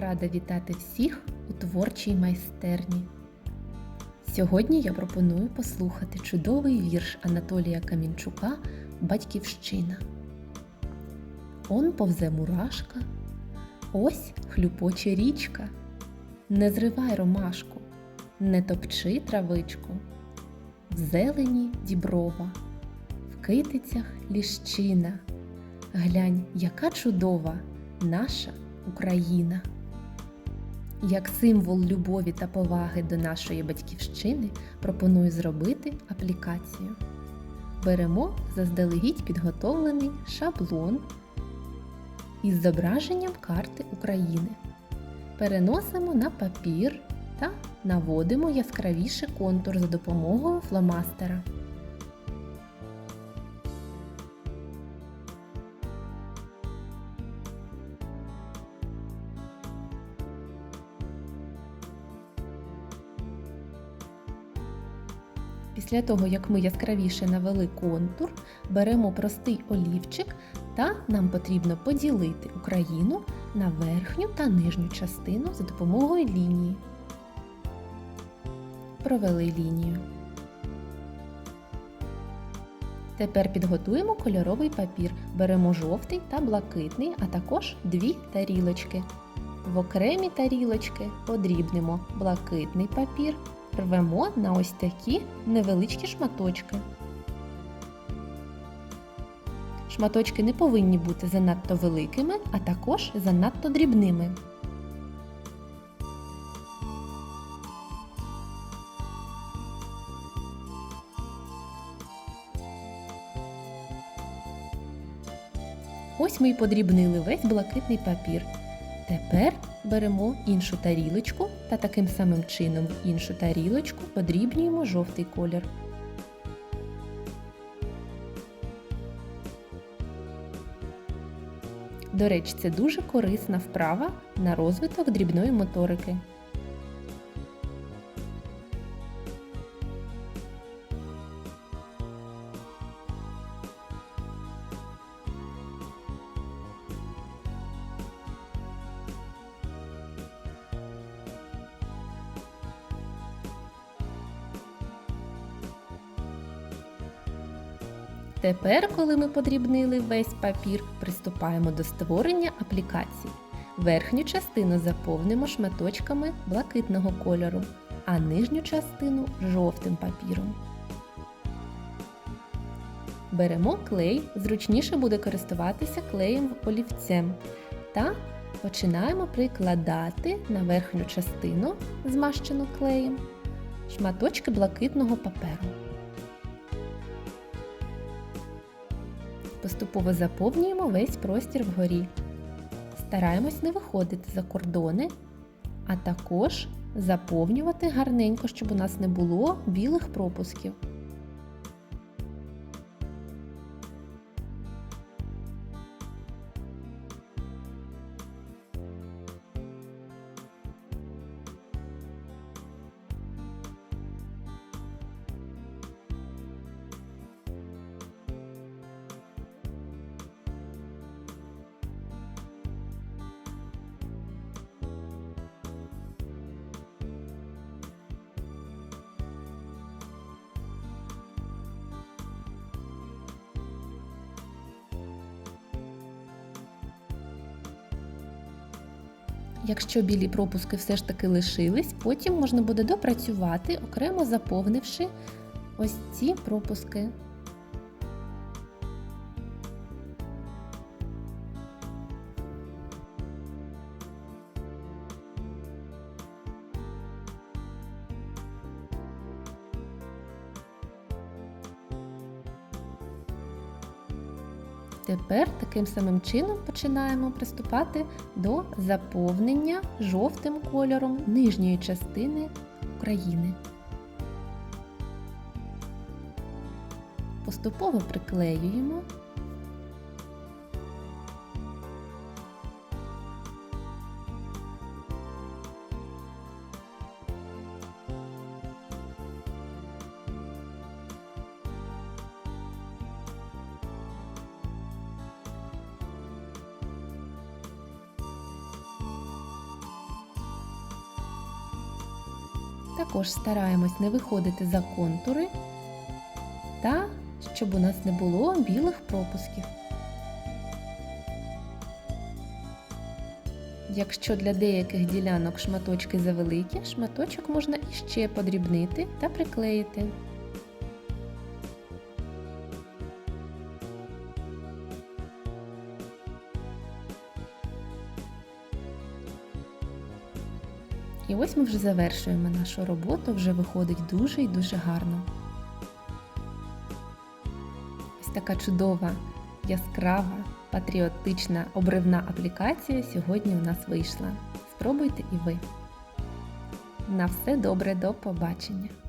Рада вітати всіх у творчій майстерні. Сьогодні я пропоную послухати чудовий вірш Анатолія Камінчука Батьківщина. Он повзе мурашка, ось хлюпоче річка. Не зривай ромашку, не топчи травичку. В зелені діброва, в китицях ліщина. Глянь, яка чудова наша Україна. Як символ любові та поваги до нашої батьківщини пропоную зробити аплікацію. Беремо заздалегідь підготовлений шаблон із зображенням карти України. Переносимо на папір та наводимо яскравіший контур за допомогою фломастера. Після того, як ми яскравіше навели контур, беремо простий олівчик та нам потрібно поділити Україну на верхню та нижню частину за допомогою лінії. Провели лінію. Тепер підготуємо кольоровий папір. Беремо жовтий та блакитний, а також дві тарілочки. В окремі тарілочки подрібнемо блакитний папір рвемо на ось такі невеличкі шматочки. Шматочки не повинні бути занадто великими, а також занадто дрібними. Ось ми й подрібнили весь блакитний папір. Тепер беремо іншу тарілочку та таким самим чином в іншу тарілочку подрібнюємо жовтий колір. До речі, це дуже корисна вправа на розвиток дрібної моторики. Тепер, коли ми подрібнили весь папір, приступаємо до створення аплікації. Верхню частину заповнимо шматочками блакитного кольору, а нижню частину жовтим папіром. Беремо клей, зручніше буде користуватися клеєм олівцем та починаємо прикладати на верхню частину, змащену клеєм, шматочки блакитного паперу. Поступово заповнюємо весь простір вгорі. Стараємось не виходити за кордони, а також заповнювати гарненько, щоб у нас не було білих пропусків. Якщо білі пропуски все ж таки лишились, потім можна буде допрацювати, окремо заповнивши ось ці пропуски. Тепер таким самим чином починаємо приступати до заповнення жовтим кольором нижньої частини України. Поступово приклеюємо. Також стараємось не виходити за контури та щоб у нас не було білих пропусків. Якщо для деяких ділянок шматочки завеликі, шматочок можна іще подрібнити та приклеїти. І ось ми вже завершуємо нашу роботу, вже виходить дуже і дуже гарно. Ось така чудова, яскрава, патріотична обривна аплікація сьогодні у нас вийшла. Спробуйте і ви. На все добре, до побачення!